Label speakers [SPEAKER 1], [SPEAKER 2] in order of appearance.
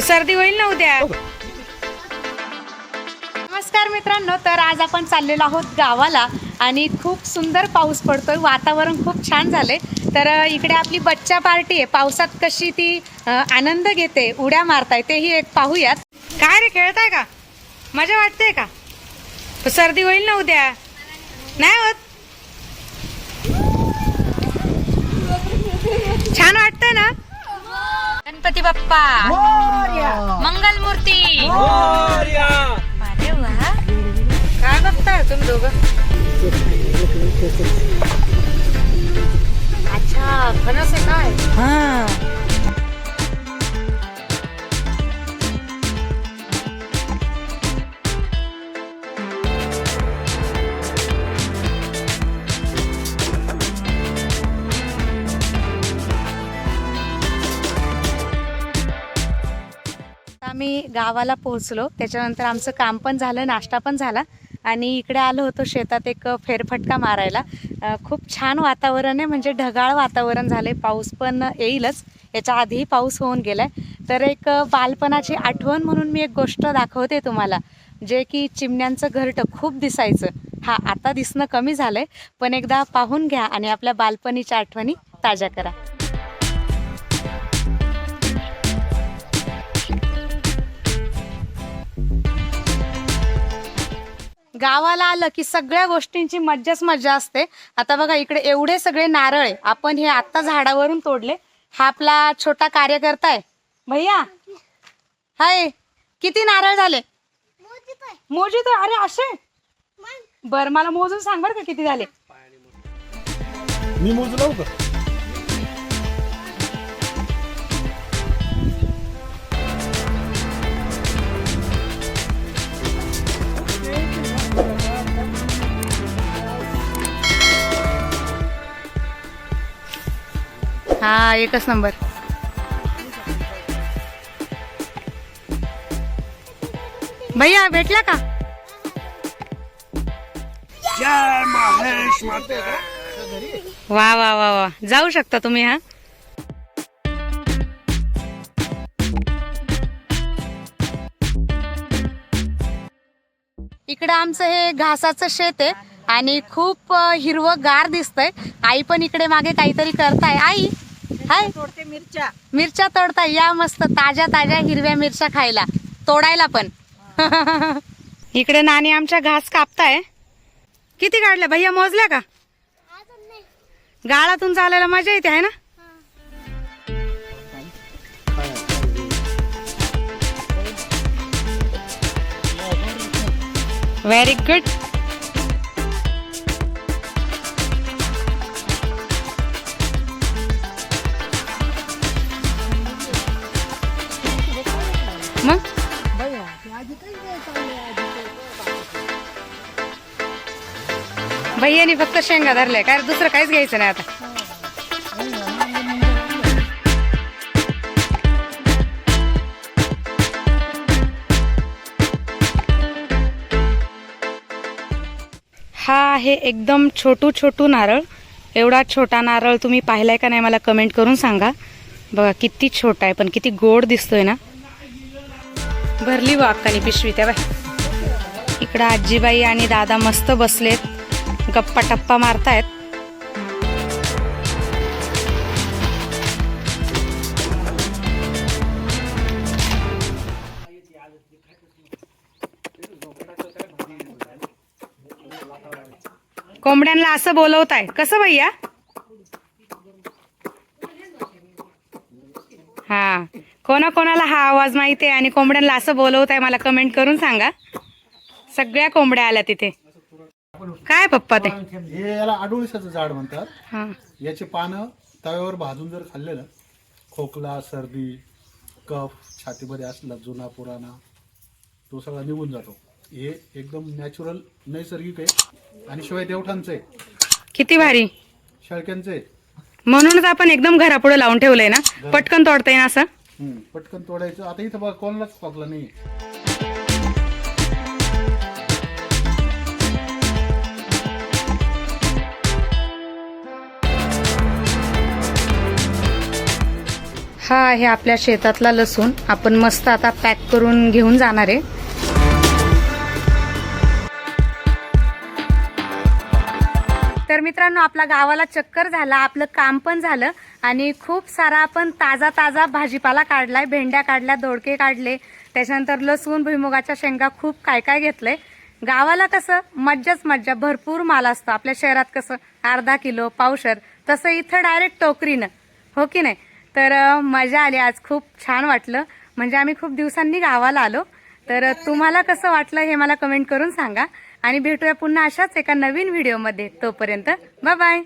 [SPEAKER 1] सर्दी होईल ना उद्या. नमस्कार मित्रांनो तर आज आपण चाललेलो आहोत गावाला आणि खूप सुंदर पाऊस पडतोय वातावरण खूप छान झालंय. तर इकडे आपली बच्चा पार्टी आहे. पावसात कशी ती आनंद घेते उड्या मारताय तेही एक पाहूयात. काय रे खेळताय का? मजा वाटते का? सर्दी होईल ना उद्या. नाही होत. छान वाटतंय ना? गणपती बाप्पा. मंगल मूर्ती अरे वा. काय बघताय तुम्ही दोघं? अच्छा फणस आहे काय? हा. गावाला पोहोचलो. त्याच्यानंतर आमचं काम पण झालं नाश्ता पण झाला. आणि इकडे आलो होतो शेतात एक फेरफटका मारायला. खूप छान वातावरण आहे म्हणजे ढगाळ वातावरण झाले पाऊस पण येईलच. याच्या आधीही पाऊस होऊन गेलाय. तर एक बालपणाची आठवण म्हणून मी एक गोष्ट दाखवते तुम्हाला. जे की चिमण्यांचं घरटं खूप दिसायचं. हा आता दिसणं कमी झालंय. पण एकदा पाहून घ्या आणि आपल्या बालपणीच्या आठवणी ताज्या करा. गावाला आलं की सगळ्या गोष्टींची मज्जाच मज्जा असते. आता बघा इकडे एवढे सगळे नारळ आहे आपण हे आता झाडावरून तोडले. हा आपला छोटा कार्यकर्ता आहे. भैया हाय किती नारळ झाले? मोजी तर अरे असे? बर मला मोजून सांग बर का किती झाले?
[SPEAKER 2] मी मोजलं
[SPEAKER 1] हा एकच नंबर. भैया भेटला का? वा वा वा वा. जाऊ शकता तुम्ही हा? इकडं आमचं हे घासाचं शेत आहे आणि खूप हिरवं गार दिसतंय. आई पण इकडे मागे काहीतरी करताय. आई! हाय.
[SPEAKER 3] तोडते मिरच्या.
[SPEAKER 1] मिरच्या तोडताय. या मस्त ताज्या ताज्या हिरव्या मिरच्या खायला. तोडायला पण. इकडे नानी आमच्या घास कापताय. किती काढल्या भैया? मोजल्या का? गाळातून चालायला मजा येते आहे ना? व्हेरी गुड मग? भैयानी फक्त शेंगा धरल्या. काय दुसरं काहीच घ्यायचं नाही आता. हा आहे एकदम छोटू छोटू नारळ. एवढा छोटा नारळ तुम्ही पाहिलाय का नाही मला कमेंट करून सांगा. बघा किती छोटा आहे पण किती गोड दिसतोय ना. भरली वाकानी पिशवी त्या बाई. इकडं आजीबाई आणि दादा मस्त बसलेत. गप्पा टप्पा मारतायत. कोंबड्यांना असं बोलवताय. कसं भैया? हा. कोणा कोणाला हा आवाज माहिती आहे आणि कोंबड्यांना असं बोलवताय मला कमेंट करून सांगा. सगळ्या कोंबड्या आल्या तिथे. काय पप्पा ते?
[SPEAKER 2] हे याला आडुळसाचं झाड म्हणतात.
[SPEAKER 1] हा.
[SPEAKER 2] याचे पानं तव्यावर भाजून जर खाल्लेलं खोकला सर्दी कफ छातीमध्ये असला जुना पुराणा तो सगळा निघून जातो. हे एकदम नॅचरल नैसर्गिक आहे आणि शिवाय देवठांचं आहे.
[SPEAKER 1] किती भारी.
[SPEAKER 2] शेळक्यांचं आहे.
[SPEAKER 1] म्हणूनच आपण एकदम घरापुढे लावून ठेवलंय ना? पटकन तोडता येईन असं?
[SPEAKER 2] हम्म, पटकन तोडायचं. आता इथं बघा कोणालाच खोकला नाही
[SPEAKER 1] हा आहे आपल्या शेतातला लसूण. आपण मस्त आता पॅक करून घेऊन जाणार आहे. तर मित्रांनो आपला गावाला चक्कर झाला आपलं काम पण झालं. आणि खूप सारा आपण ताजा ताजा भाजीपाला काढलाय भेंड्या काढल्या दोडके काढले. त्याच्यानंतर लसूण भुईमुगाच्या शेंगा खूप काय काय घेतलंय. गावाला कसं मज्जाच मज्जा भरपूर माल असतो. आपल्या शहरात कसं अर्धा किलो पावशर तसं इथं डायरेक्ट टोकरीनं. हो की नाही? तर मजा आली आज. खूप छान वाटलं. म्हणजे आम्ही खूप दिवसांनी गावाला आलो. तर तुम्हाला कसं वाटलं हे मला कमेंट करून सांगा. आणि भेटूया पुन्हा अशाच एका नवीन व्हिडिओमध्ये. तोपर्यंत बाय बाय